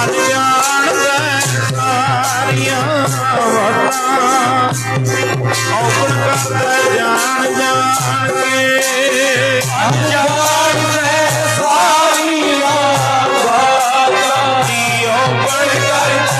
ਸਾਰੀਆਂ ਬਾਤਾਂ ਦੀ ਓਪਰ ਕਰ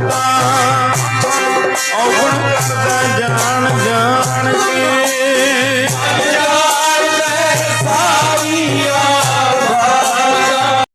ਬਾਤਾਂ